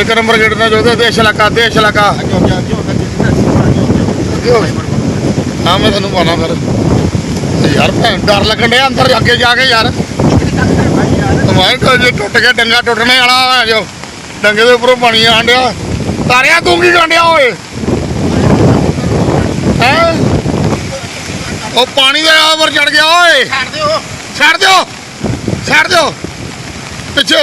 ਇੱਕ number gate ਦਾ ਜੋ ਦੇਸ਼ ਇਲਾਕਾ ਦੇਸ਼ ਇਲਾਕਾ। ਹਾਂ ਮੈਂ ਤੁਹਾਨੂੰ ਪਾਣਾ ਫਿਰ। ਯਾਰ ਭੈਣ ਡਰ ਲੱਗਣ ਡਿਆ ਅੰਦਰ ਅੱਗੇ ਜਾ ਕੇ ਯਾਰ। ਮੈਂ ਤਾਂ ਜੇ ਟੁੱਟ ਗਿਆ ਡੰਗਾ ਟੁੱਟਣੇ ਵਾਲਾ ਹੈ ਜੋ। ਡੰਗੇ ਦੇ ਉੱਪਰੋਂ ਪਾਣੀ ਆਣ ਡਿਆ। ਤਾਰਿਆ ਤੂੰ ਕੀ ਕਰਨ ਡਿਆ ਓਏ? ਹੈ? ਉਹ ਪਾਣੀ ਦੇ ਉੱਪਰ ਚੜ ਗਿਆ ਓਏ। ਛੱਡ ਦਿਓ। ਛੱਡ ਦਿਓ। ਛੱਡ ਦਿਓ। ਪਿੱਛੇ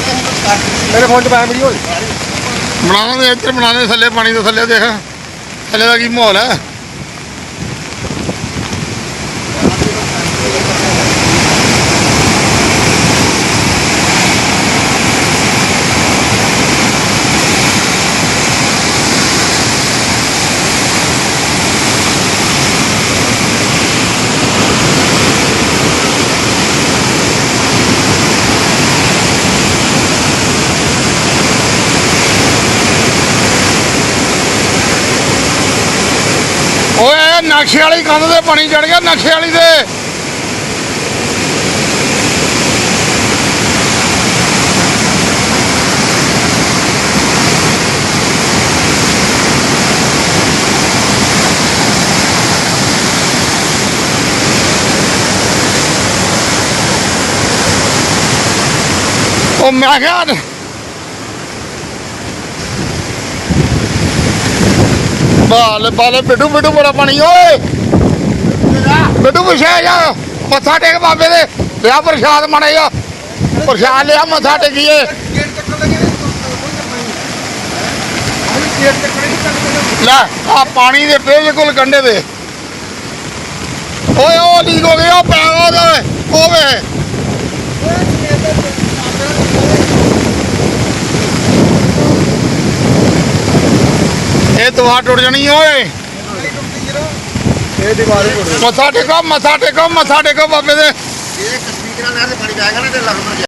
ਮੇਰੇ ਫੋਨ 'ਚ ਪਾਇਆ ਵੀਡੀਓ ਬਣਾਉਣਾ ਇੱਧਰ ਬਣਾਉਣੇ ਥੱਲੇ ਪਾਣੀ ਦੇ ਥੱਲੇ ਦੇਖ। ਥੱਲੇ ਦਾ ਕੀ ਮਾਹੌਲ ਹੈ? ਓਏ ਨਕਸ਼ੇ ਵਾਲੀ ਕੰਧ ਤੇ ਪਾਣੀ ਚੜ ਗਿਆ ਨਕਸ਼ੇ ਵਾਲੀ ਤੇ। ਉਹ ਮੈਂ ਕਿਹਾ ਬਾਲ ਬਾਲ, ਬਿੱਡੂ ਬਿੱਡੂ, ਬੜਾ ਪਾਣੀ, ਓਏ। ਬਿੱਡੂ ਪੁੱਛਿਆ ਜਾ। ਮੱਥਾ ਟੇਕ ਬਾਬੇ ਦੇ। ਲਿਆ ਪ੍ਰਸ਼ਾਦ ਮਾੜਾ ਪ੍ਰਸ਼ਾਦ ਲਿਆ, ਮੱਥਾ ਟੇਕੀਏ। ਲੈ ਆ ਪਾਣੀ ਦੇ ਬਿਲਕੁਲ ਕੰਢੇ ਦੇ ਓਏ, ਉਹ ਲੀਕ ਹੋ ਗਿਆ ਪੈ ਉਹਦੇ, ਉਹ ਵੇ। ਇਹ ਦਵਾ ਟੁੱਟ ਜਾਣੀ ਓਏ। ਇਹ ਦੀਵਾਰ ਮੱਥਾ ਟੇਕੋ ਮੱਥਾ ਟੇਕੋ ਮੱਥਾ ਟੇਕੋ ਬਾਬੇ ਦੇ। ਇਹ ਕਸ਼ਮੀਰ ਨਾਲ ਪਾਣੀ ਜਾਏਗਾ ਨਾ ਤੇ ਲੱਗ